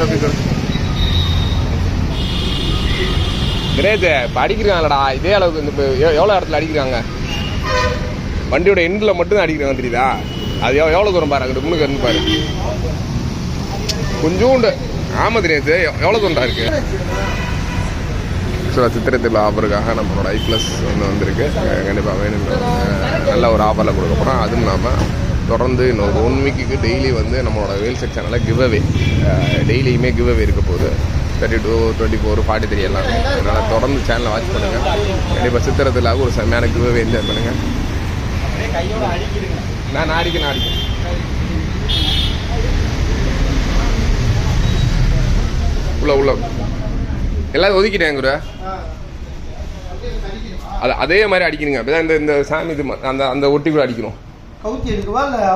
Rupees Dinesh இப்போ அடிக்கிறாங்களடா இதே அளவுக்கு இந்த எவ்வளோ இடத்துல அடிக்கிறாங்க? வண்டியோட எண்டில் மட்டும் தான் அடிக்கிறாங்க தெரியுதா? அது எவ்வளோ எவ்வளோ தூரம் பாரு அங்கிட்டு முன்னுக்கு இருந்து பாரு. கொஞ்சோண்டு. ஆமாம் தெரியாது எவ்வளோ தூரம்டா இருக்கு? சித்திரை சித்திரத்தில் ஆஃபருக்காக நம்மளோட ஐ ப்ளஸ் ஒன்று வந்திருக்கு. கண்டிப்பாக வேணும் நல்ல ஒரு ஆஃபரில் கொடுக்க போகிறோம் அதுவும் இல்லாமல் தொடர்ந்து இன்னொரு ஒன் வீக்குக்கு டெய்லி வந்து நம்மளோட வேல் செக் சேனலில் கிவ் அவே டெய்லியுமே கிவ் அவே இருக்க போகுது. Thirty two twenty four forty three எல்லாம். அதனால் தொடர்ந்து சேனலை வாட்ச் பண்ணுங்கள் கண்டிப்பாக சித்திரத்தில் ஒரு செம்மையான கிவ் அவே என்ஜாய் பண்ணுங்கள் நான் நான் அடிக்க உள்ள உள்ள. எல்லாரும் ஒதுக்கிட்டேன் குரு. அது அதே மாதிரி அடிக்கணுங்க. அப்பதான் இந்த இந்த சாமி இது ம- அந்த அந்த ஒட்டி கூட அடிக்கணும். khẩu trình của bác là